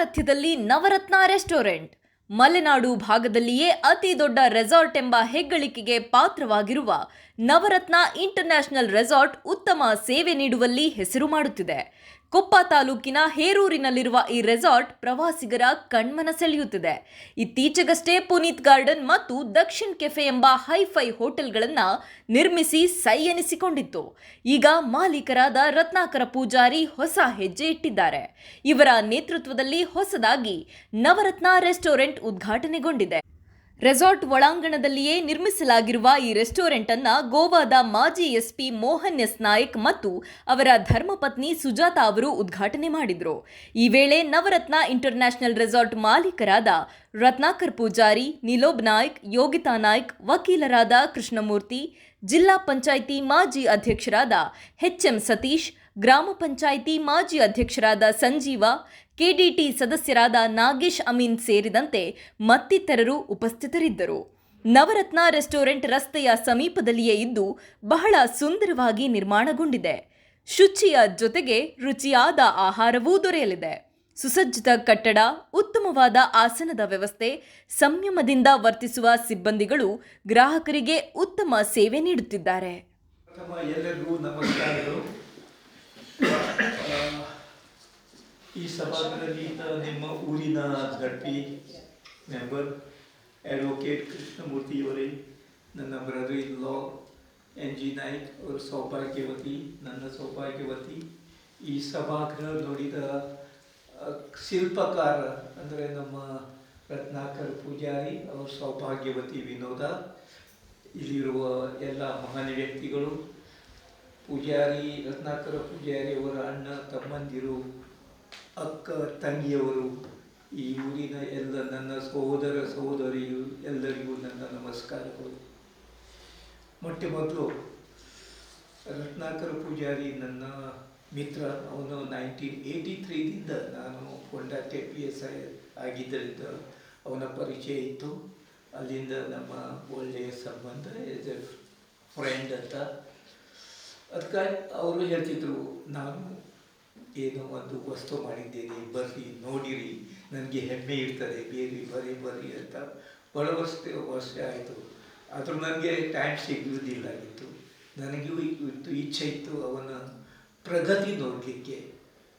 ಸಾರಥ್ಯದಲ್ಲಿ Navaratna restaurant. Malenadu ಭಾಗದಲ್ಲಿಯೇ ಅತಿ ದೊಡ್ಡ ರೆಸಾರ್ಟ್ ಎಂಬ ಹೆಗ್ಗಳಿಕೆಗೆ ಪಾತ್ರವಾಗಿರುವ ನವರತ್ನ ಇಂಟರ್ನ್ಯಾಷನಲ್ ರೆಸಾರ್ಟ್ ಉತ್ತಮ ಸೇವೆ ನೀಡುವಲ್ಲಿ ಹೆಸರು ಮಾಡುತ್ತಿದೆ. ಕೊಪ್ಪ ತಾಲೂಕಿನ ಹೇರೂರಿನಲ್ಲಿರುವ ಈ ರೆಸಾರ್ಟ್ ಪ್ರವಾಸಿಗರ ಕಣ್ಮನ ಸೆಳೆಯುತ್ತಿದೆ ಇತ್ತೀಚೆಗಷ್ಟೇ ಪುನೀತ್ ಗಾರ್ಡನ್ ಮತ್ತು ದಕ್ಷಿಣ್ ಕೆಫೆ ಎಂಬ ಹೈಫೈ ಹೋಟೆಲ್ಗಳನ್ನು ನಿರ್ಮಿಸಿ ಸೈ ಎನಿಸಿಕೊಂಡಿತ್ತು ಈಗ ಮಾಲೀಕರಾದ ರತ್ನಾಕರ ಪೂಜಾರಿ ಹೊಸ ಹೆಜ್ಜೆ ಇಟ್ಟಿದ್ದಾರೆ. ಇವರ ನೇತೃತ್ವದಲ್ಲಿ ಹೊಸದಾಗಿ ನವರತ್ನ ರೆಸ್ಟೋರೆಂಟ್ ಉದ್ಘಾಟನೆಗೊಂಡಿದೆ. ರೆಸಾರ್ಟ್ ಒಳಾಂಗಣದಲ್ಲಿಯೇ ನಿರ್ಮಿಸಲಾಗಿರುವ ಈ ರೆಸ್ಟೋರೆಂಟ್ ಅನ್ನ ಗೋವಾದ ಮಾಜಿ ಎಸ್ಪಿ ಮೋಹನ್ ಎಸ್ ನಾಯಕ್ ಮತ್ತು ಅವರ ಧರ್ಮಪತ್ನಿ ಸುಜಾತಾ ಅವರು ಉದ್ಘಾಟನೆ ಮಾಡಿದರು. ಈ ವೇಳೆ ನವರತ್ನ ಇಂಟರ್ನ್ಯಾಷನಲ್ ರೆಸಾರ್ಟ್ ಮಾಲೀಕರಾದ ರತ್ನಾಕರ್ ಪೂಜಾರಿ, ನಿಲೋಬ್ ನಾಯ್ಕ್, ಯೋಗಿತಾ ನಾಯ್ಕ್, ವಕೀಲರಾದ ಕೃಷ್ಣಮೂರ್ತಿ, ಜಿಲ್ಲಾ ಪಂಚಾಯಿತಿ ಮಾಜಿ ಅಧ್ಯಕ್ಷರಾದ ಎಚ್ಎಂ ಸತೀಶ್ ಗ್ರಾಮ ಪಂಚಾಯಿತಿ ಮಾಜಿ ಅಧ್ಯಕ್ಷರಾದ ಸಂಜೀವ, ಕೆಡಿಟಿ ಸದಸ್ಯರಾದ ನಾಗೇಶ್ ಅಮೀನ್ ಸೇರಿದಂತೆ ಮತ್ತಿತರರು ಉಪಸ್ಥಿತರಿದ್ದರು. ನವರತ್ನ ರೆಸ್ಟೋರೆಂಟ್ ರಸ್ತೆಯ ಸಮೀಪದಲ್ಲಿಯೇ ಇದ್ದು ಬಹಳ ಸುಂದರವಾಗಿ ನಿರ್ಮಾಣಗೊಂಡಿದೆ. ಶುಚಿಯ ಜೊತೆಗೆ ರುಚಿಯಾದ ಆಹಾರವೂ ದೊರೆಯಲಿದೆ. ಸುಸಜ್ಜಿತ ಕಟ್ಟಡ, ಉತ್ತಮವಾದ ಆಸನದ ವ್ಯವಸ್ಥೆ, ಸಂಯಮದಿಂದ ವರ್ತಿಸುವ ಸಿಬ್ಬಂದಿಗಳು ಗ್ರಾಹಕರಿಗೆ ಉತ್ತಮ ಸೇವೆ ನೀಡುತ್ತಿದ್ದಾರೆ ಪ್ರಥಮ ಎಲ್ಲರಿಗೂ ನಮಸ್ಕಾರಗಳು ಆ, ಈ ಸಭಾದಲ್ಲಿ ನಿಮ್ಮ ಊರಿನ ಝಡ್ಪಿ ಮೆಂಬರ್ ಅಡ್ವೊಕೇಟ್ ಕೃಷ್ಣಮೂರ್ತಿಯವರೇ, ನನ್ನ brother in law N G Naik ಅವರ ಸೌಭಾಗ್ಯವತಿ, ನನ್ನ ಸೌಭಾಗ್ಯವತಿ. ಈ ಸಭಾಗೃಹ ನೋಡಿದ ಶಿಲ್ಪಕಾರ ಅಂದರೆ ನಮ್ಮ ರತ್ನಾಕರ್ ಪೂಜಾರಿ ಅವರ ಸೌಭಾಗ್ಯವತಿ ವಿನೋದ. ಇಲ್ಲಿರುವ ಎಲ್ಲ ಮಹಾನ್ ವ್ಯಕ್ತಿಗಳು ಪೂಜಾರಿ, ರತ್ನಾಕರ ಪೂಜಾರಿ ಅವರ ಅಣ್ಣ, ತಮ್ಮಂದಿರು, ಅಕ್ಕ, ತಂಗಿಯವರು, ಈ ಊರಿನ ಎಲ್ಲ ನನ್ನ ಸಹೋದರ ಸಹೋದರಿಯು ಎಲ್ಲರಿಗೂ ನನ್ನ ನಮಸ್ಕಾರಗಳು. ಮೊಟ್ಟೆ ಮೊದಲು ರತ್ನಾಕರ ಪೂಜಾರಿ ನನ್ನ ಮಿತ್ರ. ಅವನು ನೈನ್ಟೀನ್ ಏಯ್ಟಿ ತ್ರೀದಿಂದ ನಾನು ಹೊಂಡಾ ಕೆ ಪಿ ಎಸ್ ಐ ಆಗಿದ್ದರಿಂದ ಅವನ ಪರಿಚಯ ಇತ್ತು. ಅಲ್ಲಿಂದ ನಮ್ಮ ಒಳ್ಳೆಯ ಸಂಬಂಧ, ಎಸ್ ಎ ಫ್ರೆಂಡ್ ಅಂತ ಅದಕ್ಕಾಗಿ ಅವರು ಹೇಳ್ತಿದ್ರು, ನಾನು ಏನೋ ಒಂದು ವಸ್ತು ಮಾಡಿದ್ದೇನೆ, ಬರ್ರಿ, ನೋಡಿರಿ, ನನಗೆ ಹೆಮ್ಮೆ ಇರ್ತದೆ, ಬೇರೆ ಬರೀ ಬರ್ರಿ ಅಂತ. ಬಹಳ ವರ್ಷ ವರ್ಷ ಆಯಿತು. ಆದರೂ ನನಗೆ ಟೈಮ್ ಸಿಗುವುದಿಲ್ಲಾಗಿತ್ತು ನನಗೂ ಇತ್ತು ಇಚ್ಛೆ ಇತ್ತು ಅವನ ಪ್ರಗತಿ ನೋಡಲಿಕ್ಕೆ.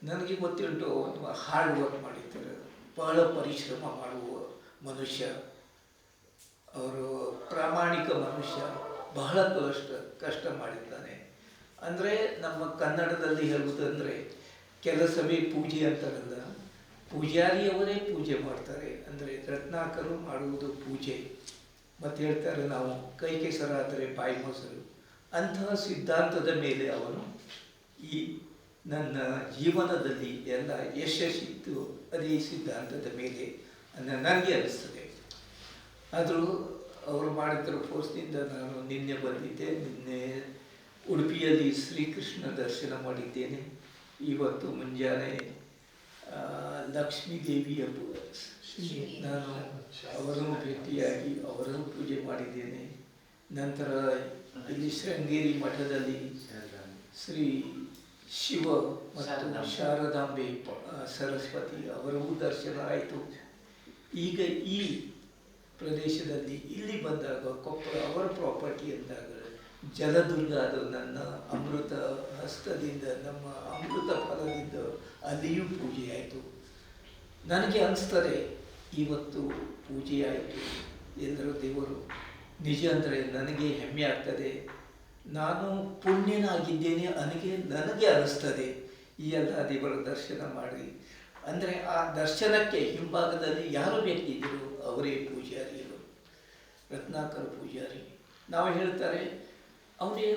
ನನಗೆ ಗೊತ್ತುಂಟು ಅವನು ಹಾರ್ಡ್ ವರ್ಕ್ ಮಾಡಿದ್ದಾರೆ ಬಹಳ ಪರಿಶ್ರಮ ಮಾಡುವ ಮನುಷ್ಯ. ಅವರು ಪ್ರಾಮಾಣಿಕ ಮನುಷ್ಯ. ಬಹಳ ಕಷ್ಟ ಕಷ್ಟ ಮಾಡಿದ್ದಾನೆ. ಅಂದರೆ ನಮ್ಮ ಕನ್ನಡದಲ್ಲಿ ಹೇಳುವುದಂದರೆ ಕೆಲಸವೇ ಪೂಜೆ ಅಂತಾರಲ್ಲ ಪೂಜಾರಿಯವರೇ ಪೂಜೆ ಮಾಡ್ತಾರೆ. ಅಂದರೆ ರತ್ನಾಕರು ಮಾಡುವುದು ಪೂಜೆ. ಮತ್ತು ಹೇಳ್ತಾರೆ ನಾವು ಕೈ ಕೆಸರಾದರೆ ಬಾಯಿ ಮೊಸರು. ಅಂತಹ ಸಿದ್ಧಾಂತದ ಮೇಲೆ ಅವನು ಈ ನನ್ನ ಜೀವನದಲ್ಲಿ ಎಲ್ಲ ಯಶಸ್ಸಿತ್ತು. ಅದೇ ಸಿದ್ಧಾಂತದ ಮೇಲೆ ಅನ್ನ ನನಗೆ ಅನಿಸ್ತದೆ. ಆದರೂ ಅವರು ಮಾಡಿದ್ರು ಫೋರ್ಸ್ನಿಂದ ನಾನು ನಿನ್ನೆ ಬಂದಿದ್ದೆ. ನಿನ್ನೆ ಉಡುಪಿಯಲ್ಲಿ ಶ್ರೀಕೃಷ್ಣ ದರ್ಶನ ಮಾಡಿದ್ದೇನೆ. ಇವತ್ತು ಮುಂಜಾನೆ ಲಕ್ಷ್ಮೀ ದೇವಿಯ ನಾನು ಅವರನ್ನು ಭೇಟಿಯಾಗಿ ಅವರನ್ನು ಪೂಜೆ ಮಾಡಿದ್ದೇನೆ. ನಂತರ ಇಲ್ಲಿ ಶೃಂಗೇರಿ ಮಠದಲ್ಲಿ ಶ್ರೀ ಶಿವ ಮತ್ತು ಶಾರದಾಂಬೆ. ಸರಸ್ವತಿ ಅವರಿಗೂ ದರ್ಶನ ಆಯಿತು. ಈಗ ಈ ಪ್ರದೇಶದಲ್ಲಿ ಇಲ್ಲಿ ಬಂದಾಗ ಕೊಪ್ಪಳ ಅವರ ಪ್ರಾಪರ್ಟಿ ಅಂದಾಗ ಜಲದುರ್ಗ, ಅದು ನನ್ನ ಅಮೃತ ಹಸ್ತದಿಂದ, ನಮ್ಮ ಅಮೃತ ಫಲದಿಂದ ಅಲ್ಲಿಯೂ ಪೂಜೆಯಾಯಿತು ನನಗೆ ಅನಿಸ್ತದೆ, ಇವತ್ತು ಪೂಜೆಯಾಯಿತು ಎಂದರು ದೇವರು. ನಿಜ ಅಂದರೆ ನನಗೆ ಹೆಮ್ಮೆ ಆಗ್ತದೆ. ನಾನು ಪುಣ್ಯನಾಗಿದ್ದೇನೆ ನನಗೆ ನನಗೆ ಅನಿಸ್ತದೆ. ಈ ಎಲ್ಲ ದೇವರ ದರ್ಶನ ಮಾಡಿ. ಅಂದರೆ ಆ ದರ್ಶನಕ್ಕೆ ಹಿಂಭಾಗದಲ್ಲಿ ಯಾರು ವ್ಯಕ್ತಿ ಇದ್ದರು ಅವರೇ ಪೂಜಾರಿಯರು ರತ್ನಾಕರ ಪೂಜಾರಿ. ನಾವು ಹೇಳ್ತಾರೆ ಅವರೇ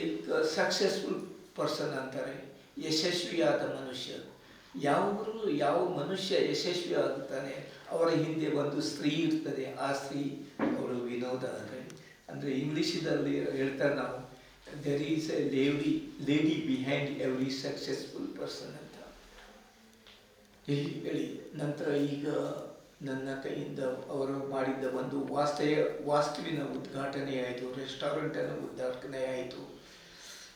ಈಗ ಸಕ್ಸಸ್ಫುಲ್ ಪರ್ಸನ್ ಅಂತಾರೆ, ಯಶಸ್ವಿಯಾದ ಮನುಷ್ಯ. ಯಾವಾಗಲೂ ಯಾವ ಮನುಷ್ಯ ಯಶಸ್ವಿ ಆಗುತ್ತಾನೆ ಅವರ ಹಿಂದೆ ಒಂದು ಸ್ತ್ರೀ ಇರ್ತದೆ, ಆ ಸ್ತ್ರೀ ಅವಳು ವಿನೋದ ಅಂದರೆ ಅಂದರೆ ಇಂಗ್ಲೀಷದಲ್ಲಿ ಹೇಳ್ತಾರೆ ನಾವು there is a lady lady behind every successful person ಅಂತ. ಹೇಳಿ ನಂತರ ಈಗ ನನ್ನ ಕೈಯಿಂದ ಅವರು ಮಾಡಿದ್ದ ಒಂದು ವಾಸ್ತೆಯ ವಾಸ್ತುವಿನ ಉದ್ಘಾಟನೆ ಆಯಿತು ರೆಸ್ಟೋರೆಂಟನ್ನು ಉದ್ಘಾಟನೆ ಆಯಿತು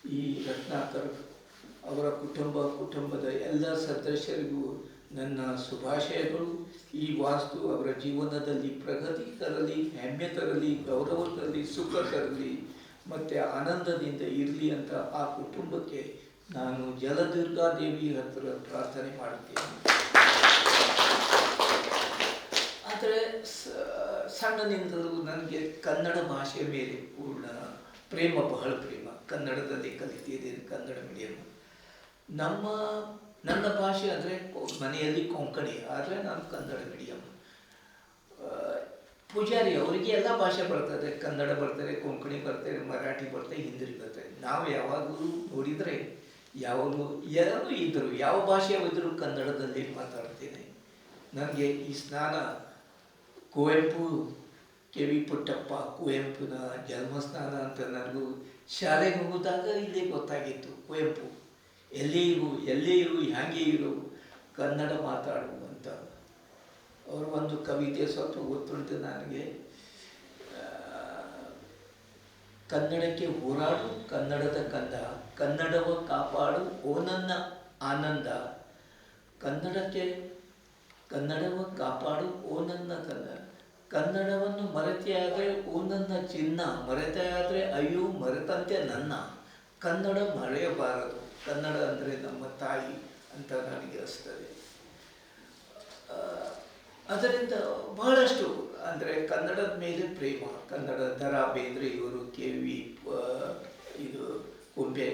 ಈ ರತ್ನಾಕರ್ ಅವರ ಕುಟುಂಬ, ಕುಟುಂಬದ ಎಲ್ಲ ಸದಸ್ಯರಿಗೂ ನನ್ನ ಶುಭಾಶಯಗಳು. ಈ ವಾಸ್ತು ಅವರ ಜೀವನದಲ್ಲಿ ಪ್ರಗತಿ ತರಲಿ, ಹೆಮ್ಮೆ ತರಲಿ, ಗೌರವ ತರಲಿ, ಸುಖ ತರಲಿ, ಮತ್ತು ಆನಂದದಿಂದ ಇರಲಿ ಅಂತ ಆ ಕುಟುಂಬಕ್ಕೆ ನಾನು ಜಲದುರ್ಗಾದೇವಿ ಹತ್ತಿರ ಪ್ರಾರ್ಥನೆ ಮಾಡುತ್ತೇನೆ. ಆದರೆ ಸಣ್ಣನಿಂದಲೂ ನನಗೆ ಕನ್ನಡ ಭಾಷೆ ಮೇಲೆ ಪೂರ್ಣ ಪ್ರೇಮ, ಬಹಳ ಪ್ರೇಮ. ಕನ್ನಡದಲ್ಲಿ ಕಲಿತಿದ್ದೇನೆ, ಕನ್ನಡ ಮೀಡಿಯಂ ನಮ್ಮ, ನನ್ನ ಭಾಷೆ ಅಂದರೆ ಮನೆಯಲ್ಲಿ ಕೊಂಕಣಿ, ಆದರೆ ನಾನು ಕನ್ನಡ ಮೀಡಿಯಂ ಪೂಜಾರಿ ಅವರಿಗೆ ಎಲ್ಲ ಭಾಷೆ ಬರ್ತದೆ. ಕನ್ನಡ ಬರ್ತದೆ, ಕೊಂಕಣಿ ಬರ್ತದೆ, ಮರಾಠಿ ಬರ್ತದೆ ಹಿಂದಿ ಬರ್ತದೆ. ನಾವು ಯಾವಾಗಲೂ ನೋಡಿದರೆ ಯಾವಾಗಲೂ ಯಾರು ಇದ್ದರು ಯಾವ ಭಾಷೆ ಇದ್ದರೂ ಕನ್ನಡದಲ್ಲಿ ಮಾತಾಡ್ತೇನೆ. ನನಗೆ ಈ ಸ್ನಾನ ಕುವೆಂಪು ಕೆ ವಿ ಪುಟ್ಟಪ್ಪ ಕುವೆಂಪುನ ಜನ್ಮಸ್ಥಾನ ಅಂತ ನನಗೂ ಶಾಲೆಗೆ ಹೋದಾಗ ಇಲ್ಲೇ ಗೊತ್ತಾಗಿತ್ತು ಕುವೆಂಪು. ಎಲ್ಲಿ ಇರು, ಎಲ್ಲೇ ಇರು, ಹ್ಯಾಂಗೆ ಇರು, ಕನ್ನಡ ಮಾತಾಡು ಅಂತ. ಅವರು ಒಂದು ಕವಿತೆ ಸ್ವಲ್ಪ ಗೊತ್ತುಂಟು ನನಗೆ. ಕನ್ನಡಕ್ಕೆ ಹೋರಾಡು, ಕನ್ನಡದ ಕಂದ, ಕನ್ನಡವ ಕಾಪಾಡು, ಓ ನನ್ನ ಆನಂದ. ಕನ್ನಡಕ್ಕೆ ಕನ್ನಡವ ಕಾಪಾಡು, ಓ ನನ್ನ ಕನ್ನಡ ಕನ್ನಡವನ್ನು ಮರೆತೆಯಾದರೆ, ಓ ನನ್ನ ಚಿನ್ನ. ಮರೆತೆಯಾದರೆ, ಅಯ್ಯೋ, ಮರೆತಂತೆ ನನ್ನ. ಕನ್ನಡ ಮರೆಯಬಾರದು. ಕನ್ನಡ ಅಂದರೆ ನಮ್ಮ ತಾಯಿ ಅಂತ ನನಗೆ ಅನಿಸ್ತದೆ. ಅದರಿಂದ ಬಹಳಷ್ಟು ಅಂದರೆ ಕನ್ನಡದ ಮೇಲೆ ಪ್ರೇಮ. ಕನ್ನಡ ದರ ಬೇಂದ್ರೆ, ಇವರು ಕೆ ವಿ ಇದು, ಕುಂಬೆ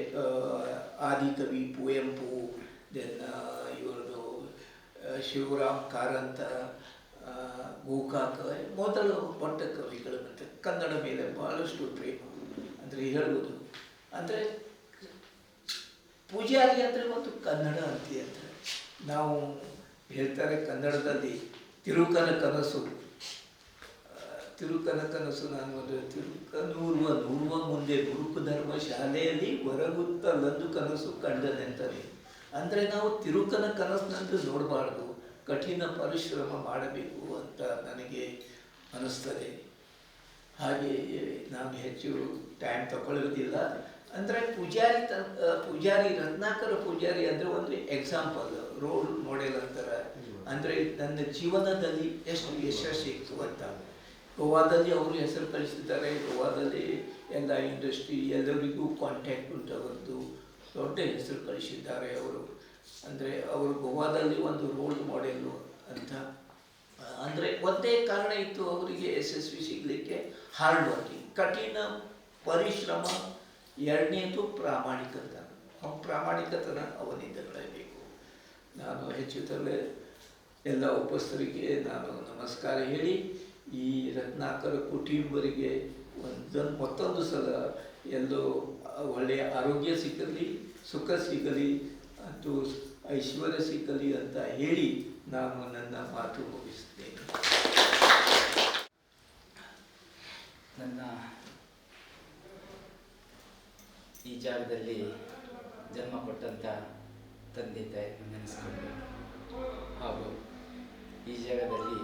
ಆದಿಕವಿ ಕುವೆಂಪು ದೆನ್ ಶಿವರಾಮ್ ಕಾರಂತ ಗೋಕಾಕ, ಮೊದಲು ಪಟ್ಟ ಕವಿಗಳು ಮತ್ತು ಕನ್ನಡ ಮೇಲೆ ಬಹಳಷ್ಟು ಪ್ರೇಮ ಅಂದರೆ ಹೇಳುವುದು ಅಂದರೆ ಪೂಜಾರಿ ಅಂದರೆ ಮತ್ತು ಕನ್ನಡ ಅಂತಿ ಅಂದರೆ ನಾವು ಹೇಳ್ತಾರೆ ಕನ್ನಡದಲ್ಲಿ ತಿರುಕನ ಕನಸು. ತಿರುಕನ ಕನಸು ನಾನು ಒಂದು ತಿರುಕನೂರುವ ನೂರುವ ಮುಂದೆ ಗುರುಕು ಧರ್ಮ ಶಾಲೆಯಲ್ಲಿ ಹೊರಗುತ್ತಲೊಂದು ಕನಸು ಕಂಡನೆಂತದೆ ಅಂದರೆ ನಾವು ತಿರುಕನ ಕನಸಿನಂತೆ ನೋಡಬಾರ್ದು. ಕಠಿಣ ಪರಿಶ್ರಮ ಮಾಡಬೇಕು ಅಂತ ನನಗೆ ಅನ್ನಿಸ್ತದೆ ಹಾಗೆ ನಾನು ಹೆಚ್ಚು ಟೈಮ್ ತಗೊಳ್ಳೋದಿಲ್ಲ. ಅಂದರೆ ಪೂಜಾರಿ ತ ಪೂಜಾರಿ ರತ್ನಾಕರ ಪೂಜಾರಿ ಅಂದರೆ ಒಂದು ಎಕ್ಸಾಂಪಲ್ ರೋಲ್ ಮಾಡೆಲ್ ಅಂತಾರೆ. ಅಂದರೆ ನನ್ನ ಜೀವನದಲ್ಲಿ ಎಷ್ಟು ಯಶಸ್ಸು ಸಿಕ್ತು ಅಂತ. ಗೋವಾದಲ್ಲಿ ಅವರು ಹೆಸರು ಕಳಿಸಿದ್ದಾರೆ. ಗೋವಾದಲ್ಲಿ ಎಲ್ಲ ಇಂಡಸ್ಟ್ರಿ ಎಲ್ಲರಿಗೂ ಕಾಂಟ್ಯಾಕ್ಟ್ ಉಂಟು ಅವರದ್ದು. ದೊಡ್ಡ ಹೆಸರು ಕಳಿಸಿದ್ದಾರೆ ಅವರು. ಅಂದರೆ ಅವರು ಗೋವಾದಲ್ಲಿ ಒಂದು ರೋಲ್ ಮಾಡೆಲ್ಲು ಅಂತ. ಅಂದರೆ ಒಂದೇ ಕಾರಣ ಇತ್ತು ಅವರಿಗೆ ಯಶಸ್ವಿ ಸಿಗಲಿಕ್ಕೆ ಹಾರ್ಡ್ ವರ್ಕಿಂಗ್ ಕಠಿಣ ಪರಿಶ್ರಮ ಎರಡನೇದು ಪ್ರಾಮಾಣಿಕತನ. ಆ ಪ್ರಾಮಾಣಿಕತನ ಅವನಿಂದ ಬೆಳೆಯಬೇಕು ನಾನು ಹೆಚ್ಚುತ್ತಲೇ ಎಲ್ಲ ಉಪಸ್ಥರಿಗೆ ನಾನು ನಮಸ್ಕಾರ ಹೇಳಿ, ಈ ರತ್ನಾಕರ ಕುಟುಂಬರಿಗೆ ಒಂದೊಂದು ಮತ್ತೊಂದು ಸಲ ಎಲ್ಲೋ ಒಳ್ಳೆಯ ಆರೋಗ್ಯ ಸಿಕ್ಕಲಿ, ಸುಖ ಸಿಗಲಿ ಮತ್ತು ಐಶ್ವರ್ಯ ಸಿಕ್ಕಲಿ ಅಂತ ಹೇಳಿ ನಾನು ನನ್ನ ಮಾತು ಮುಗಿಸ್ತೇನೆ. ನನ್ನ ಈ ಜಾಗದಲ್ಲಿ ಜನ್ಮ ಕೊಟ್ಟಂಥ ತಂದೆ ತಾಯಿ ನೆನೆಸ್ಕೊಂಡು, ಹಾಗೂ ಈ ಜಾಗದಲ್ಲಿ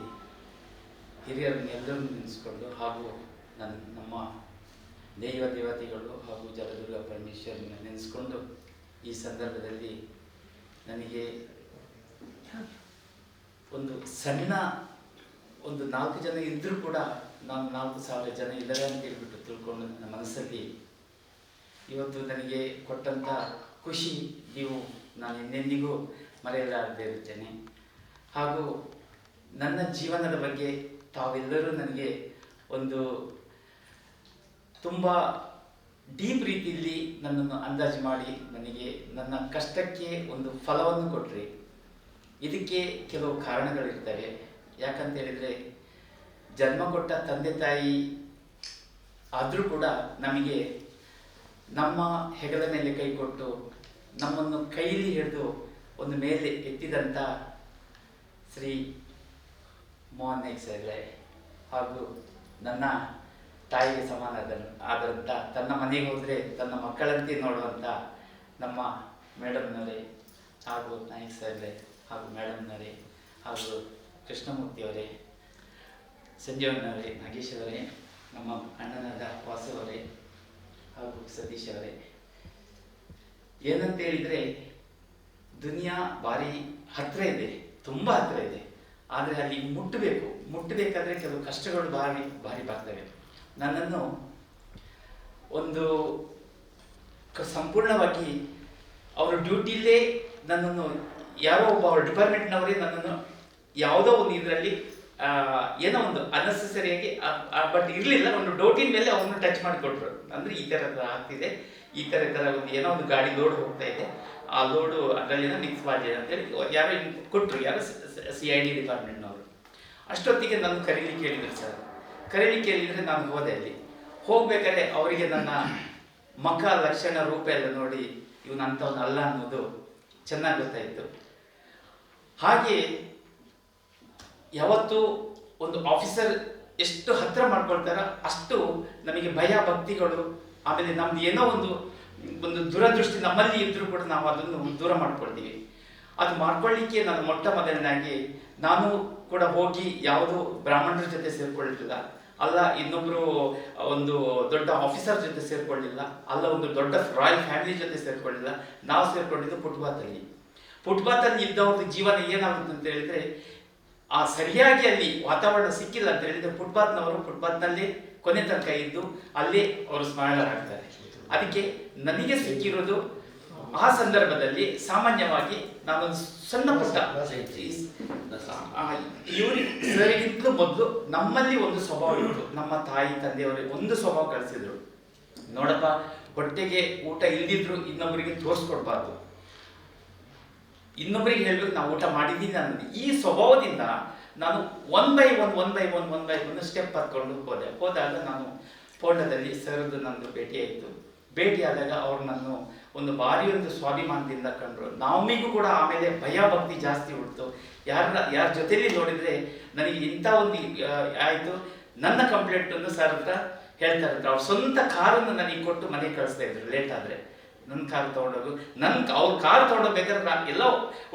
ಹಿರಿಯರನ್ನೆಲ್ಲರನ್ನು ನೆನೆಸ್ಕೊಂಡು, ಹಾಗೂ ನನ್ನ ನಮ್ಮ ದೈವ ದೇವತೆಗಳು ಹಾಗೂ ಜಲದುರ್ಗ ಪರಮೇಶ್ವರನ ನೆನೆಸ್ಕೊಂಡು ಈ ಸಂದರ್ಭದಲ್ಲಿ ನನಗೆ ಒಂದು ಸಣ್ಣ ಒಂದು ನಾಲ್ಕು ಜನ ಇದ್ದರೂ ಕೂಡ ನಾನು ನಾಲ್ಕು ಸಾವಿರ ಜನ ಇದ್ದಾರೆ ಅಂತ ಹೇಳ್ಬಿಟ್ಟು ತಿಳ್ಕೊಂಡು ನನ್ನ ಮನಸ್ಸಲ್ಲಿ ಇವತ್ತು ನನಗೆ ಕೊಟ್ಟಂಥ ಖುಷಿ ನೀವು ನಾನು ಇನ್ನೆಂದಿಗೂ ಮರೆಯಲಾರದೆ ಇರುತ್ತೇನೆ. ಹಾಗೂ ನನ್ನ ಜೀವನದ ಬಗ್ಗೆ ತಾವೆಲ್ಲರೂ ನನಗೆ ಒಂದು ತುಂಬ ಡೀಪ್ ರೀತಿಯಲ್ಲಿ ನನ್ನನ್ನು ಅಂದಾಜು ಮಾಡಿ ನನಗೆ ನನ್ನ ಕಷ್ಟಕ್ಕೆ ಒಂದು ಫಲವನ್ನು ಕೊಟ್ಟರೆ ಇದಕ್ಕೆ ಕೆಲವು ಕಾರಣಗಳಿರ್ತವೆ. ಯಾಕಂತ ಹೇಳಿದರೆ, ಜನ್ಮ ಕೊಟ್ಟ ತಂದೆ ತಾಯಿ ಆದರೂ ಕೂಡ ನಮಗೆ ನಮ್ಮ ಹೆಗಲ ಮೇಲೆ ಕೈ ಕೊಟ್ಟು ನಮ್ಮನ್ನು ಕೈಲಿ ಹಿಡಿದು ಒಂದು ಮೇಲೆ ಎತ್ತಿದಂಥ ಶ್ರೀ ಮೋಹನ್ ನಾಯ್ಕ ಸಾಹೇಬ್ರೆ ಹಾಗೂ ನನ್ನ ತಾಯಿಗೆ ಸಮಾನದ ಆದಂಥ ತನ್ನ ಮನೆಗೆ ಹೋದರೆ ತನ್ನ ಮಕ್ಕಳಂತೆ ನೋಡುವಂಥ ನಮ್ಮ ಮೇಡಮ್ನವರೇ ಹಾಗೂ ನಾಯಕ್ ಸರ್ಲೆ ಹಾಗೂ ಮೇಡಮ್ನವರೇ ಹಾಗೂ ಕೃಷ್ಣಮೂರ್ತಿಯವರೇ ಸಂಜೀವನವರೇ ನಾಗೇಶ್ ಅವರೇ, ನಮ್ಮ ಅಣ್ಣನಾದ ವಾಸು ಅವರೇ ಹಾಗೂ ಸತೀಶ್ ಅವರೇ. ಏನಂತ ಹೇಳಿದರೆ, ದುನಿಯಾ ಭಾರಿ ಹತ್ತಿರ ಇದೆ, ತುಂಬ ಹತ್ತಿರ ಇದೆ. ಆದರೆ ಅಲ್ಲಿ ಮುಟ್ಟಬೇಕು ಮುಟ್ಟಬೇಕಾದ್ರೆ ಕೆಲವು ಕಷ್ಟಗಳು ಭಾರಿ ಭಾರಿ ಬರ್ತವೆ. ನನ್ನನ್ನು ಒಂದು ಸಂಪೂರ್ಣವಾಗಿ ಅವರ ಡ್ಯೂಟಿಲೇ ನನ್ನನ್ನು ಯಾವ ಒಬ್ಬ ಅವ್ರ ಡಿಪಾರ್ಟ್ಮೆಂಟ್ನವರೇ ನನ್ನನ್ನು ಯಾವುದೋ ಒಂದು ಇದರಲ್ಲಿ ಏನೋ ಒಂದು ಅನ್ನೆಸರಿಯಾಗಿ ಬಟ್ ಇರಲಿಲ್ಲ, ಒಂದು ಡೋಟಿನ ಮೇಲೆ ಅವನು ಟಚ್ ಮಾಡಿಕೊಟ್ರು. ಅಂದರೆ ಈ ಥರದ ಆಗ್ತಿದೆ. ಈ ಥರ ಥರ ಒಂದು ಏನೋ ಒಂದು ಗಾಡಿ ಲೋಡ್ ಹೋಗ್ತಾ ಇದೆ. ಆ ಲೋಡು ಅದರಲ್ಲಿ ಏನೋ ಮಿಕ್ಸ್ ಮಾಡಿದೆ ಅಂತೇಳಿ ಯಾರೋ ಕೊಟ್ಟರು ಯಾರೋ ಸಿ ಐ ಡಿ ಡಿಪಾರ್ಟ್ಮೆಂಟ್ನವರು ಅಷ್ಟೊತ್ತಿಗೆ ನಾನು ಕರೀಲಿಕ್ಕೆ ಹೇಳಿದ್ರು ಸರ್. ಕರೀಲಿಕ್ಕೆ ಹೇಳಿದರೆ ನಾನು ಹೋದೆ ಅಲ್ಲಿ. ಹೋಗ್ಬೇಕಾದ್ರೆ ಅವರಿಗೆ ನನ್ನ ಮಖ ಲಕ್ಷಣ ರೂಪ ಎಲ್ಲ ನೋಡಿ ಇವನು ಅಂಥವನು ಅಲ್ಲ ಅನ್ನೋದು ಚೆನ್ನಾಗಿ ಗೊತ್ತಾಯಿತು. ಹಾಗೆ ಯಾವತ್ತು ಒಂದು ಆಫೀಸರ್ ಎಷ್ಟು ಹತ್ರ ಮಾಡ್ಕೊಳ್ತಾರ ಅಷ್ಟು ನಮಗೆ ಭಯ, ಭಕ್ತಿಗಳು, ಆಮೇಲೆ ನಮ್ದು ಏನೋ ಒಂದು ಒಂದು ದುರದೃಷ್ಟಿ ನಮ್ಮಲ್ಲಿ ಇದ್ರೂ ಕೂಡ ನಾವು ಅದನ್ನು ದೂರ ಮಾಡ್ಕೊಳ್ತೀವಿ. ಅದು ಮಾಡ್ಕೊಳ್ಳಿಕ್ಕೆ ನಾನು ಮೊಟ್ಟ ಮೊದಲನಾಗಿ ನಾನು ಕೂಡ ಹೋಗಿ ಯಾವುದು ಬ್ರಾಹ್ಮಣರ ಜೊತೆ ಸೇರ್ಕೊಳ್ಳಿಲ್ಲ. ಅಲ್ಲ, ಇನ್ನೊಬ್ರು ಒಂದು ದೊಡ್ಡ ಆಫೀಸರ್ ಜೊತೆ ಸೇರ್ಕೊಳ್ಳಿಲ್ಲ ಅಲ್ಲ, ಒಂದು ದೊಡ್ಡ ರಾಯಲ್ ಫ್ಯಾಮಿಲಿ ಜೊತೆ ಸೇರ್ಕೊಳ್ಳಿಲ್ಲ ನಾವು ಸೇರ್ಕೊಂಡಿದ್ದು ಫುಟ್ಪಾತಲ್ಲಿ ಫುಟ್ಪಾತಲ್ಲಿ ಇದ್ದವ್ರದ್ದು ಜೀವನ ಏನಾಗುತ್ತೆ ಅಂತ ಹೇಳಿದ್ರೆ, ಆ ಸರಿಯಾಗಿ ಅಲ್ಲಿ ವಾತಾವರಣ ಸಿಕ್ಕಿಲ್ಲ ಅಂತ ಹೇಳಿದ್ರೆ ಫುಟ್ಪಾತ್ನವರು ಫುಟ್ಪಾತ್ನಲ್ಲಿ ಕೊನೆ ತನಕ ಇದ್ದು, ಅಲ್ಲೇ ಅವರು ಸ್ಮರಣರಾಗ್ತಾರೆ. ಅದಕ್ಕೆ ನನಗೆ ಸಿಕ್ಕಿರೋದು ಆ ಸಂದರ್ಭದಲ್ಲಿ ಸಾಮಾನ್ಯವಾಗಿ ನಾನೊಂದು ಸಣ್ಣ ಪುಟ್ಟ ಇವ್ರಿಗೆ ಸರಿಗಿಂತಲೂ ಮೊದಲು ನಮ್ಮಲ್ಲಿ ಒಂದು ಸ್ವಭಾವ ಇತ್ತು. ನಮ್ಮ ತಾಯಿ ತಂದೆಯವರಿಗೆ ಒಂದು ಸ್ವಭಾವ ಕಳಿಸಿದ್ರು. ನೋಡಪ್ಪ, ಹೊಟ್ಟೆಗೆ ಊಟ ಇಲ್ದಿದ್ರು ಇನ್ನೊಬ್ಬರಿಗೆ ತೋರಿಸ್ಕೊಡ್ಬಾರ್ದು. ಇನ್ನೊಬ್ಬರಿಗೆ ಹೇಳ್ಬೇಕು, ನಾವು ಊಟ ಮಾಡಿದ್ದೀನಿ ಅನ್ನೋದು. ಈ ಸ್ವಭಾವದಿಂದ ನಾನು one by one one by one one by one step ಹತ್ಕೊಂಡು ಹೋದೆ. ಹೋದಾಗ ನಾನು ಫೋಟೋದಲ್ಲಿ ಸರ್ದು ನಂದು ಭೇಟಿ ಭೇಟಿಯಾದಾಗ ಅವ್ರು ನಾನು ಒಂದು ಭಾರಿ ಒಂದು ಸ್ವಾಭಿಮಾನದಿಂದ ಕಂಡ್ರು. ನಮಿಗೂ ಕೂಡ ಆಮೇಲೆ ಭಯ ಭಕ್ತಿ ಜಾಸ್ತಿ ಹುಡ್ತು ಯಾರ ಯಾರ ಜೊತೆಲಿ ನೋಡಿದ್ರೆ ನನಗೆ ಇಂಥ ಒಂದು ಆಯಿತು. ನನ್ನ ಕಂಪ್ಲೇಂಟ್ ಅನ್ನು ಸರ್ ಹತ್ರ ಹೇಳ್ತಾ ಇದ್ರು. ಅವ್ರ ಸ್ವಂತ ಕಾರನ್ನು ನನಗೆ ಕೊಟ್ಟು ಮನೆಗೆ ಕಳಿಸ್ತಾ ಇದ್ರು ಲೇಟ್ ಆದ್ರೆ. ನನ್ನ ಕಾರ್ ತಗೊಂಡೋಗು. ನನ್ನ ಅವ್ರ ಕಾರ್ ತಗೊಂಡೋಗ್ಬೇಕಾದ್ರೆ ನಾನು ಎಲ್ಲ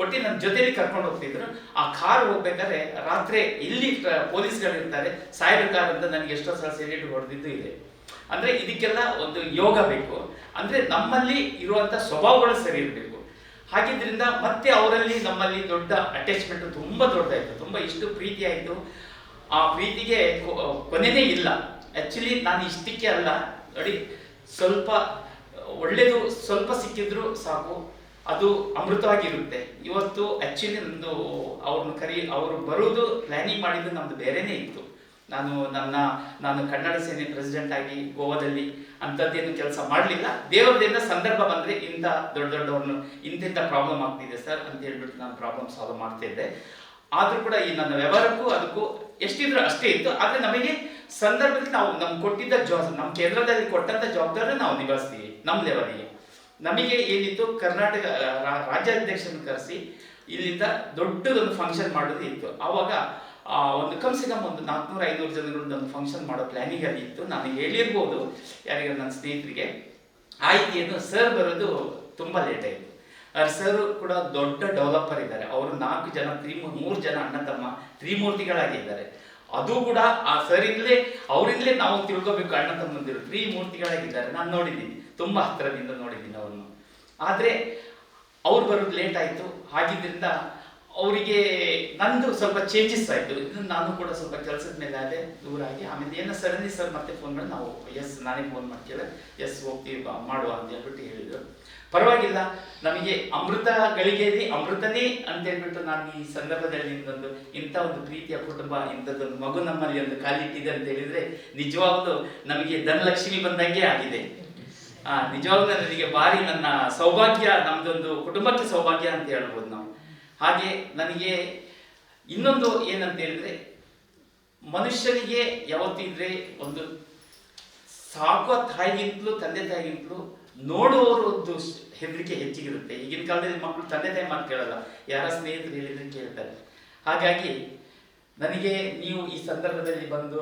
ಒಟ್ಟಿ ನನ್ನ ಜೊತೆಲಿ ಕರ್ಕೊಂಡು ಹೋಗ್ತಿದ್ರು. ಆ ಕಾರ್ ಹೋಗ್ಬೇಕಾದ್ರೆ ರಾತ್ರಿ ಇಲ್ಲಿ ಪೊಲೀಸ್ಗಳು ಇರ್ತಾರೆ ಸಾಯಿಬ್ ಕಾರ್ ಅಂತ ನನಗೆ ಎಷ್ಟೋ ಸಲ ಸಿಗರೇಟ್ ಹೊಡೆದಿದ್ದು ಇದೆ. ಅಂದ್ರೆ ಇದಕ್ಕೆಲ್ಲ ಒಂದು ಯೋಗ ಬೇಕು. ಅಂದ್ರೆ ನಮ್ಮಲ್ಲಿ ಇರುವಂತ ಸ್ವಭಾವಗಳು ಸರಿ ಇರಬೇಕು. ಹಾಗಿದ್ರಿಂದ ಮತ್ತೆ ಅವರಲ್ಲಿ ನಮ್ಮಲ್ಲಿ ದೊಡ್ಡ ಅಟ್ಯಾಚ್ಮೆಂಟ್ ತುಂಬಾ ದೊಡ್ಡದಾಯಿತು. ತುಂಬಾ ಇಷ್ಟು ಪ್ರೀತಿ ಆಯ್ತು. ಆ ಪ್ರೀತಿಗೆ ಕೊನೆನೇ ಇಲ್ಲ. ಆ್ಯಕ್ಚುಲಿ ನಾನು ಇಷ್ಟಕ್ಕೆ ಅಲ್ಲ. ನೋಡಿ, ಸ್ವಲ್ಪ ಒಳ್ಳೆಯದು ಸ್ವಲ್ಪ ಸಿಕ್ಕಿದ್ರು ಸಾಕು. ಅದು ಅಮೃತವಾಗಿರುತ್ತೆ. ಇವತ್ತು ಆ್ಯಕ್ಚುಲಿ ನಂದು ಅವ್ರನ್ನ ಕರಿ, ಅವರು ಬರೋದು ಪ್ಲಾನಿಂಗ್ ಮಾಡಿದ್ದು ನಮ್ದು ಬೇರೆನೇ ಇತ್ತು. ನಾನು ನನ್ನ, ನಾನು ಕನ್ನಡ ಸೇನೆ ಪ್ರೆಸಿಡೆಂಟ್ ಆಗಿ ಗೋವಾದಲ್ಲಿ ಅಂಥದ್ದೇನು ಕೆಲಸ ಮಾಡಲಿಲ್ಲ. ದೇವರದಿಂದ ಸಂದರ್ಭ ಬಂದರೆ ಇಂಥ ದೊಡ್ಡ ದೊಡ್ಡವ್ರನ್ನು ಇಂತಿಂಥ ಪ್ರಾಬ್ಲಮ್ ಆಗ್ತಿದೆ ಸರ್ ಅಂತ ಹೇಳ್ಬಿಟ್ಟು ನಾನು ಪ್ರಾಬ್ಲಮ್ ಸಾಲ್ವ್ ಮಾಡ್ತಿದ್ದೆ ಆದರೂ ಕೂಡ ಈ ನನ್ನ ವ್ಯವಹಾರಕ್ಕೂ ಅದಕ್ಕೂ ಎಷ್ಟಿದ್ರು ಅಷ್ಟೇ ಇತ್ತು. ಆದರೆ ನಮಗೆ ಸಂದರ್ಭದಲ್ಲಿ ನಾವು ನಮ್ಗೆ ಕೊಟ್ಟಿದ್ದ ಜಾಬ್ ನಮ್ಮ ಕೇಂದ್ರದಲ್ಲಿ ಕೊಟ್ಟಂತ ಜವಾಬ್ದಾರಿ ನಾವು ನಿಭಾಯಿಸ್ತೀವಿ ನಮ್ಮ ಲೆವೆಲ್ಗೆ ನಮಗೆ ಏನಿತ್ತು? ಕರ್ನಾಟಕ ರಾಜ್ಯಾಧ್ಯಕ್ಷರನ್ನು ಕರೆಸಿ ಇಲ್ಲಿಂದ ದೊಡ್ಡದೊಂದು ಫಂಕ್ಷನ್ ಮಾಡೋದು ಇತ್ತು. ಆವಾಗ ಒಂದು ಕಮ್ ಸೆ ಕಮ್ ಒಂದು ನಾಲ್ಕುನೂರ ಐನೂರು ಜನಗಳದ್ದು ಒಂದು ಫಂಕ್ಷನ್ ಮಾಡೋ ಪ್ಲಾನಿಂಗ್ ಅಲ್ಲಿ ಇತ್ತು. ನಾನು ಹೇಳಿರ್ಬೋದು ಯಾರಿಗ ನನ್ನ ಸ್ನೇಹಿತರಿಗೆ. ಆಯ್ತು ಏನು ಸರ್ ಬರೋದು ತುಂಬಾ ಲೇಟ್ ಆಯಿತು. ಸರ್ ಕೂಡ ದೊಡ್ಡ ಡೆವಲಪರ್ ಇದ್ದಾರೆ. ಅವರು ನಾಲ್ಕು ಜನ ತ್ರಿಮೂ ಮೂರು ಜನ ಅಣ್ಣ ತಮ್ಮ ತ್ರಿಮೂರ್ತಿಗಳಾಗಿದ್ದಾರೆ ಅದು ಕೂಡ ಆ ಸರಿಂದಲೇ ಅವರಿಂದಲೇ ನಾವು ತಿಳ್ಕೊಬೇಕು ಅಣ್ಣ ತಮ್ಮಂದಿರು ತ್ರಿಮೂರ್ತಿಗಳಾಗಿದ್ದಾರೆ ನಾನು ನೋಡಿದ್ದೀನಿ. ತುಂಬಾ ಹತ್ತಿರದಿಂದ ನೋಡಿದ್ದೀನಿ ಅವ್ರನ್ನು. ಆದರೆ ಅವ್ರು ಬರೋದು ಲೇಟ್ ಆಯಿತು. ಹಾಗಿದ್ದರಿಂದ ಅವರಿಗೆ ನಂದು ಸ್ವಲ್ಪ ಚೇಂಜಸ್ ಆಯಿತು. ನಾನು ಕೂಡ ಸ್ವಲ್ಪ ಕೆಲಸದ ಮೇಲೆ ಆದೆ ದೂರ ಆಗಿ ಆಮೇಲೆ ಏನೋ ಸಡನ್ಲಿ ಸರ್ ಮತ್ತೆ ಫೋನ್ ಮಾಡಿ ನಾವು ಎಸ್ ನಾನೇ ಫೋನ್ ಮಾಡ್ತೇವೆ ಎಸ್ ಹೋಗ್ತೀವಿ ಮಾಡುವ ಅಂತ ಹೇಳ್ಬಿಟ್ಟು ಹೇಳಿದರು. ಪರವಾಗಿಲ್ಲ. ನಮಗೆ ಅಮೃತ ಗಳಿಗೆಯಲ್ಲಿ ಅಮೃತನೇ ಅಂತ ಹೇಳ್ಬಿಟ್ಟು ನಾನು ಈ ಸಂದರ್ಭದಲ್ಲಿ ನಿಮ್ದೊಂದು ಇಂಥ ಒಂದು ಪ್ರೀತಿಯ ಕುಟುಂಬ, ಇಂಥದ್ದೊಂದು ಮಗು ನಮ್ಮಲ್ಲಿ ಒಂದು ಕಾಲಿಟ್ಟಿದೆ ಅಂತ ಹೇಳಿದರೆ ನಿಜವಾಗ್ಲೂ ನಮಗೆ ಧನಲಕ್ಷ್ಮಿ ಬಂದಂಗೆ ಆಗಿದೆ. ಆ, ನಿಜವಾಗ್ಲೂ ನನಗೆ ಭಾರಿ ನನ್ನ ಸೌಭಾಗ್ಯ ನಮ್ಮದೊಂದು ಕುಟುಂಬಕ್ಕೆ ಸೌಭಾಗ್ಯ ಅಂತ ಹೇಳ್ಬೋದು ನಾವು. ಹಾಗೆ ನನಗೆ ಇನ್ನೊಂದು ಏನಂತ ಹೇಳಿದ್ರೆ, ಮನುಷ್ಯನಿಗೆ ಯಾವತ್ತಿದ್ರೆ ಒಂದು ಸಾಕುವ ತಾಯಿಗಿಂತಲೂ, ತಂದೆ ತಾಯಿಗಿಂತಲೂ ನೋಡುವವರದ್ದು ಹೆದರಿಕೆ ಹೆಚ್ಚಿಗಿರುತ್ತೆ. ಈಗಿನ ಕಾಲದಲ್ಲಿ ಮಕ್ಕಳು ತಂದೆ ತಾಯಿ ಮಾತು ಕೇಳಲ್ಲ, ಯಾರ ಸ್ನೇಹಿತರು ಹೇಳಿದ್ರೆ ಕೇಳ್ತಾರೆ. ಹಾಗಾಗಿ ನನಗೆ ನೀವು ಈ ಸಂದರ್ಭದಲ್ಲಿ ಬಂದು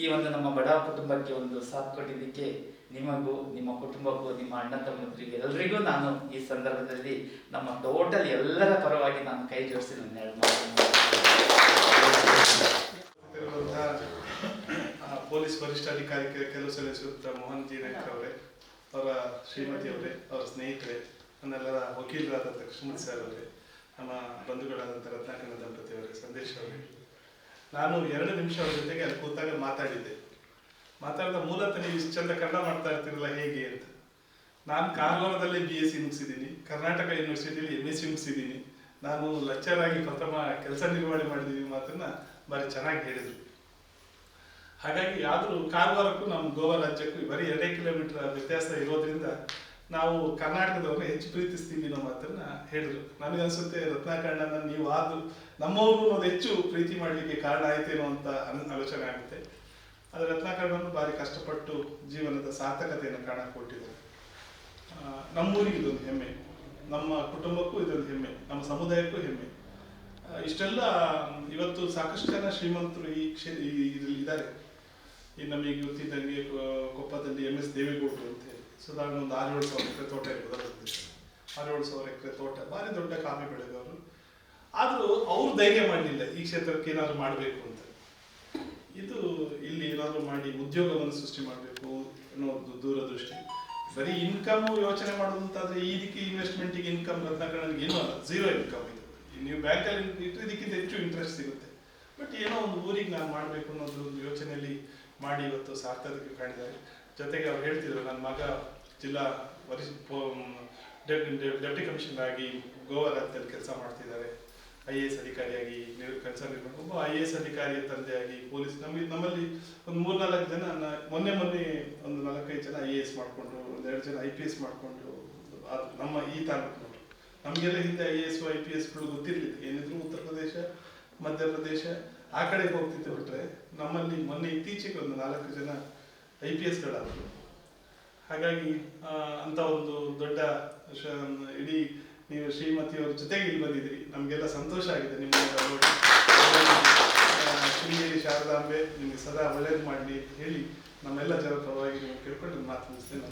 ಈ ಒಂದು ನಮ್ಮ ಬಡ ಕುಟುಂಬಕ್ಕೆ ಒಂದು ಸಾಥ್ ಕೊಟ್ಟಿದ್ದಕ್ಕೆ ನಿಮಗೂ, ನಿಮ್ಮ ಕುಟುಂಬಕ್ಕೂ, ನಿಮ್ಮ ಅಣ್ಣ ತಮ್ಮಂದ್ರಿಗೆ ಎಲ್ರಿಗೂ ನಾನು ಈ ಸಂದರ್ಭದಲ್ಲಿ ನಮ್ಮ ಟೋಟಲ್ ಎಲ್ಲರ ಪರವಾಗಿ ನಾನು ಕೈ ಜೋಡಿಸಿ ನನ್ನ ಪೊಲೀಸ್ ವರಿಷ್ಠಾಧಿಕಾರಿ ಕೆಲಸ ಸಲ್ಲಿಸುತ್ತ ಮೋಹನ್ ಜಿ ನಾಯ್ಕ ಅವರೇ, ಅವರ ಶ್ರೀಮತಿ ಅವರೇ, ಅವರ ಸ್ನೇಹಿತರೆ, ನನ್ನೆಲ್ಲರ ವಕೀಲರಾದಂಥ ಕೃಷ್ಣಮೂರ್ತಿ ಸರ್ ಅವರೇ, ನಮ್ಮ ಬಂಧುಗಳಾದಂಥ ರತ್ನಾಟಕ ದಂಪತಿ ಅವರೇ, ಸಂದೇಶ್ ಅವರೇ. ನಾನು ಎರಡು ನಿಮಿಷ ಅವರ ಜೊತೆಗೆ ಅಲ್ಲಿ ಕೂತಾಗ ಮಾತಾಡಿದ್ದೆ. ಮಾತಾಡಿದ ಮೂಲತಃ ನೀವು ಇಷ್ಟು ಚಂದ ಕನ್ನಡ ಮಾಡ್ತಾ ಇರ್ತೀರಲ್ಲ ಹೇಗೆ ಅಂತ. ನಾನು ಕಾರವಾರದಲ್ಲಿ ಬಿ ಎಸ್ ಸಿ ಮುಗಿಸಿದ್ದೀನಿ, ಕರ್ನಾಟಕ ಯೂನಿವರ್ಸಿಟಿಯಲ್ಲಿ ಎಂ ಎಸ್ ಸಿ ಮುಗಿಸಿದ್ದೀನಿ. ನಾನು ಲೆಕ್ಚರ್ ಆಗಿ ಪ್ರಥಮ ಕೆಲಸ ನಿರ್ವಹಣೆ ಮಾಡಿದ್ದೀನಿ ಮಾತನ್ನ ಭಾರಿ ಚೆನ್ನಾಗಿ ಹೇಳಿದರು. ಹಾಗಾಗಿ ಆದರೂ ಕಾರವಾರಕ್ಕೂ ನಮ್ಮ ಗೋವಾ ರಾಜ್ಯಕ್ಕೂ ಬರೀ ಎರಡೇ ಕಿಲೋಮೀಟರ್ ವ್ಯತ್ಯಾಸ ಇರೋದ್ರಿಂದ ನಾವು ಕರ್ನಾಟಕದವ್ರನ್ನ ಹೆಚ್ಚು ಪ್ರೀತಿಸ್ತೀವಿ ಅನ್ನೋ ಮಾತನ್ನ ಹೇಳಿದ್ರು. ನನಗನ್ಸುತ್ತೆ ರತ್ನಾಕರ್ಣನ ನೀವು ಆದರೂ ನಮ್ಮವರು ಅದು ಹೆಚ್ಚು ಪ್ರೀತಿ ಮಾಡಲಿಕ್ಕೆ ಕಾರಣ ಆಯ್ತೇನೋ ಅಂತ ಅನ್- ಆಲೋಚನೆ ಆಗುತ್ತೆ. ಆದರೆ ರತ್ನಾಕರಣನು ಭಾರಿ ಕಷ್ಟಪಟ್ಟು ಜೀವನದ ಸಾರ್ಥಕತೆಯನ್ನು ಕಾಣಕ್ಕೆ ಕೊಟ್ಟಿದ್ದಾರೆ ನಮ್ಮೂರಿಗೆ ಇದೊಂದು ಹೆಮ್ಮೆ. ನಮ್ಮ ಕುಟುಂಬಕ್ಕೂ ಇದೊಂದು ಹೆಮ್ಮೆ. ನಮ್ಮ ಸಮುದಾಯಕ್ಕೂ ಹೆಮ್ಮೆ. ಇಷ್ಟೆಲ್ಲ, ಇವತ್ತು ಸಾಕಷ್ಟು ಜನ ಶ್ರೀಮಂತರು ಈ ಕ್ಷೇತ್ರ ಇದ್ದಾರೆ. ಈ ನಮಗೆ ಗೊತ್ತಿದ್ದಂಗೆ ಕೊಪ್ಪದಲ್ಲಿ ಎಂ ಎಸ್ ದೇವೇಗೌಡರು ಅಂತ ಹೇಳಿ. ಸಾಧಾರಣ ಒಂದು ಆರು ಏಳು ಸಾವಿರ ಎಕರೆ ತೋಟ ಇರ್ಬೋದು ಅದರಲ್ಲಿ ಆರು ಏಳು ಸಾವಿರ ಎಕರೆ ತೋಟ. ಭಾರಿ ದೊಡ್ಡ ಕಾಮಿ ಬೆಳೆದವರು. ಆದರೂ ಅವ್ರು ಧೈರ್ಯ ಮಾಡಲಿಲ್ಲ ಈ ಕ್ಷೇತ್ರಕ್ಕೆ ಏನಾದರೂ ಮಾಡಬೇಕು ಅಂತ. ಇದು ಇಲ್ಲಿ ಏನಾದರೂ ಮಾಡಿ ಉದ್ಯೋಗವನ್ನು ಸೃಷ್ಟಿ ಮಾಡಬೇಕು ಅನ್ನೋದು ದೂರದೃಷ್ಟಿ. ಬರೀ ಇನ್ಕಮ್ ಯೋಚನೆ ಮಾಡೋದಂತಾದ್ರೆ ಈ ಇದಕ್ಕೆ ಇನ್ವೆಸ್ಟ್ಮೆಂಟಿಗೆ ಇನ್ಕಮ್ ರತ್ನಾಕರಣನಿಗೆ ಏನು ಅಲ್ಲ ಝೀರೋ ಇನ್ಕಮ್ ಇದು. ನೀವು ಬ್ಯಾಂಕಲ್ಲಿ ಇಟ್ಟು ಇದಕ್ಕಿಂತ ಹೆಚ್ಚು ಇಂಟ್ರೆಸ್ಟ್ ಸಿಗುತ್ತೆ. ಬಟ್ ಏನೋ ಒಂದು ಊರಿಗೆ ನಾನು ಮಾಡಬೇಕು ಅನ್ನೋದು ಒಂದು ಯೋಚನೆಯಲ್ಲಿ ಮಾಡಿ ಇವತ್ತು ಸಾರ್ಥಕ ಕಾಣಿದ್ದಾರೆ ಜೊತೆಗೆ ಅವ್ರು ಹೇಳ್ತಿದ್ರು, ನನ್ನ ಮಗ ಜಿಲ್ಲಾ ವರಿಷ್ಠ ಡೆಪ್ಟಿ ಕಮಿಷನರ್ ಆಗಿ ಗೋವಾ ರಾಜ್ಯದಲ್ಲಿ ಕೆಲಸ ಮಾಡ್ತಿದ್ದಾರೆ. ಐ ಎ ಎಸ್ ಅಧಿಕಾರಿಯಾಗಿ ಕೆಲಸ ಒಬ್ಬ ಐ ಎ ಎಸ್ ಅಧಿಕಾರಿಯ ತಂದೆಯಾಗಿ ಪೊಲೀಸ್ ನಮಗೆ, ನಮ್ಮಲ್ಲಿ ಒಂದು ಮೂರ್ನಾಲ್ಕು ಜನ ಮೊನ್ನೆ ಮೊನ್ನೆ ಒಂದು ನಾಲ್ಕೈದು ಜನ ಐ ಎ ಎಸ್ ಮಾಡಿಕೊಂಡ್ರು ಒಂದೆರಡು ಜನ ಐ ಪಿ ಎಸ್ ಮಾಡಿಕೊಂಡು ನಮ್ಮ ಈ ತಾಲೂಕಿನವರು ನಮಗೆಲ್ಲ ಹಿಂದೆ I A S, I P ಎಸ್ಗಳು ಗೊತ್ತಿರಲಿಲ್ಲ. ಏನಿದ್ರು ಉತ್ತರ ಪ್ರದೇಶ ಮಧ್ಯಪ್ರದೇಶ ಆ ಕಡೆ ಹೋಗ್ತಿದ್ದೆ ಬಿಟ್ರೆ ನಮ್ಮಲ್ಲಿ ಮೊನ್ನೆ ಇತ್ತೀಚೆಗೆ ಒಂದು ನಾಲ್ಕು ಜನ ಐ ಪಿ ಎಸ್ಗಳಾದರು. ಹಾಗಾಗಿ ಅಂಥ ಒಂದು ದೊಡ್ಡ ಇಡೀ ನೀವು ಶ್ರೀಮತಿಯವ್ರ ಜೊತೆಗೆ ಇಲ್ಲಿ ಬಂದಿದ್ದೀರಿ. ನಮಗೆಲ್ಲ ಸಂತೋಷ ಆಗಿದೆ ನಿಮ್ಮ ಶೃಂಗೇರಿ ಶಾರದಾಂಬೆ ನಿಮಗೆ ಸದಾ ಒಳ್ಳೇದು ಮಾಡಲಿ ಅಂತ ಹೇಳಿ ನಮ್ಮೆಲ್ಲ ಜನರ ಪರವಾಗಿ ನೀವು ಕೇಳ್ಕೊಂಡು ಮಾತು ಮುಗಿಸ್ತೇನೆ.